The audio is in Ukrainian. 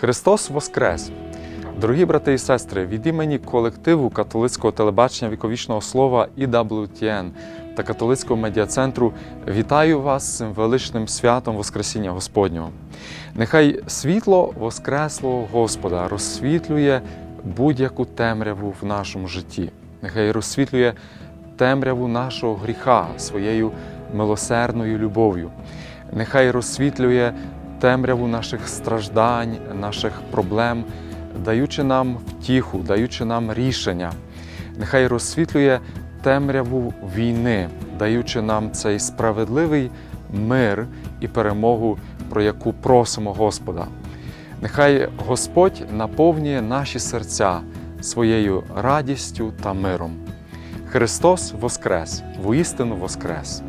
Христос Воскрес! Дорогі брати і сестри, від імені колективу католицького телебачення віковічного слова EWTN та католицького медіа-центру вітаю вас з цим величним святом Воскресіння Господнього. Нехай світло Воскреслого Господа розсвітлює будь-яку темряву в нашому житті. Нехай розсвітлює темряву нашого гріха своєю милосердною любов'ю. Нехай розсвітлює темряву наших страждань, наших проблем, даючи нам втіху, даючи нам рішення. Нехай розсвітлює темряву війни, даючи нам цей справедливий мир і перемогу, про яку просимо Господа. Нехай Господь наповнює наші серця своєю радістю та миром. Христос Воскрес, воістину Воскрес!